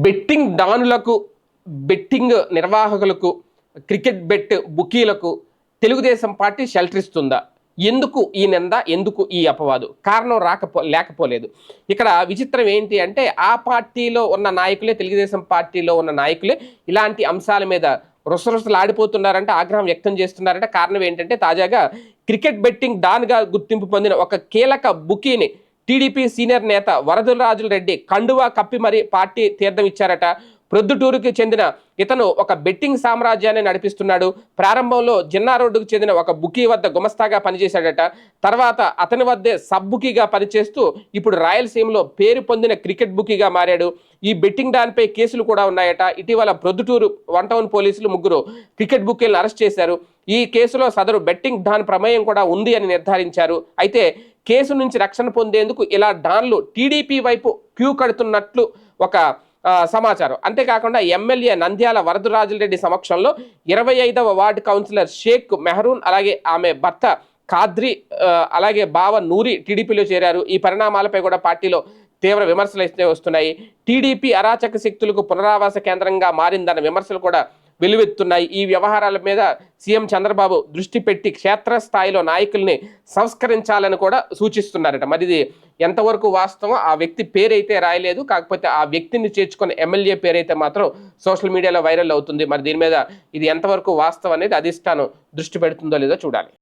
Betting డానులకు betting నిర్వాహకులకు cricket bet బుకీలకు తెలుగుదేశం పార్టీ షెల్టర్ ఇస్తుందా ఎందుకు ఈ నింద? ఎందుకు ఈ అపవాదు? కారణం రాకపో లేకపోలేదు. ఇక్కడ విచిత్రం ఏంటి అంటే ఆ పార్టీలో ఉన్న నాయకులే తెలుగుదేశం పార్టీలో ఉన్న నాయకులే ఇలాంటి అంశాల మీద రుసరుసలాడిపోతున్నారంటే ఆగ్రహం వ్యక్తం చేస్తున్నారంటే. కారణం ఏంటంటే తాజాగా క్రికెట్ బెట్టింగ్ డాన్గా గుర్తింపు పొందిన ఒక కీలక బుకీని టీడీపీ సీనియర్ నేత వరదరాజుల రెడ్డి కండువా కప్పి మరి పార్టీ తీర్థం ఇచ్చారట. ప్రొద్దుటూరుకి చెందిన ఇతను ఒక బెట్టింగ్ సామ్రాజ్యాన్ని నడిపిస్తున్నాడు. ప్రారంభంలో జిన్నా రోడ్డుకు చెందిన ఒక బుకీ వద్ద గుమస్తాగా పనిచేశాడట. తర్వాత అతని వద్దే సబ్ బుకీగా పనిచేస్తూ ఇప్పుడు రాయలసీమలో పేరు పొందిన క్రికెట్ బుకీగా మారాడు. ఈ బెట్టింగ్ డాన్పై కేసులు కూడా ఉన్నాయట. ఇటీవల ప్రొద్దుటూరు వన్ టౌన్ పోలీసులు ముగ్గురు క్రికెట్ బుకీలను అరెస్ట్ చేశారు. ఈ కేసులో సదరు బెట్టింగ్ డాన్ ప్రమేయం కూడా ఉంది అని నిర్ధారించారు. అయితే కేసు నుంచి రక్షణ పొందేందుకు ఇలా డాన్లు టీడీపీ వైపు క్యూ కడుతున్నట్లు ఒక సమాచారం. అంతేకాకుండా ఎమ్మెల్యే నంద్యాల వరదరాజులరెడ్డి సమక్షంలో ఇరవై ఐదవ వార్డు కౌన్సిలర్ షేక్ మెహరూన్ అలాగే ఆమె భర్త ఖాద్రి అలాగే బావ నూరి టీడీపీలో చేరారు. ఈ పరిణామాలపై కూడా పార్టీలో తీవ్ర విమర్శలు అయితే వస్తున్నాయి. టీడీపీ అరాచక శక్తులకు పునరావాస కేంద్రంగా మారిందన్న విమర్శలు కూడా వెలువెత్తున్నాయి. ఈ వ్యవహారాల మీద సీఎం చంద్రబాబు దృష్టి పెట్టి క్షేత్రస్థాయిలో నాయకుల్ని సంస్కరించాలని కూడా సూచిస్తున్నారట. మరి ఇది ఎంతవరకు వాస్తవం? ఆ వ్యక్తి పేరైతే రాయలేదు. కాకపోతే ఆ వ్యక్తిని చేర్చుకున్న ఎమ్మెల్యే పేరైతే మాత్రం సోషల్ మీడియాలో వైరల్ అవుతుంది. మరి దీని మీద ఇది ఎంతవరకు వాస్తవం అనేది అధిష్టానం దృష్టి పెడుతుందో లేదో చూడాలి.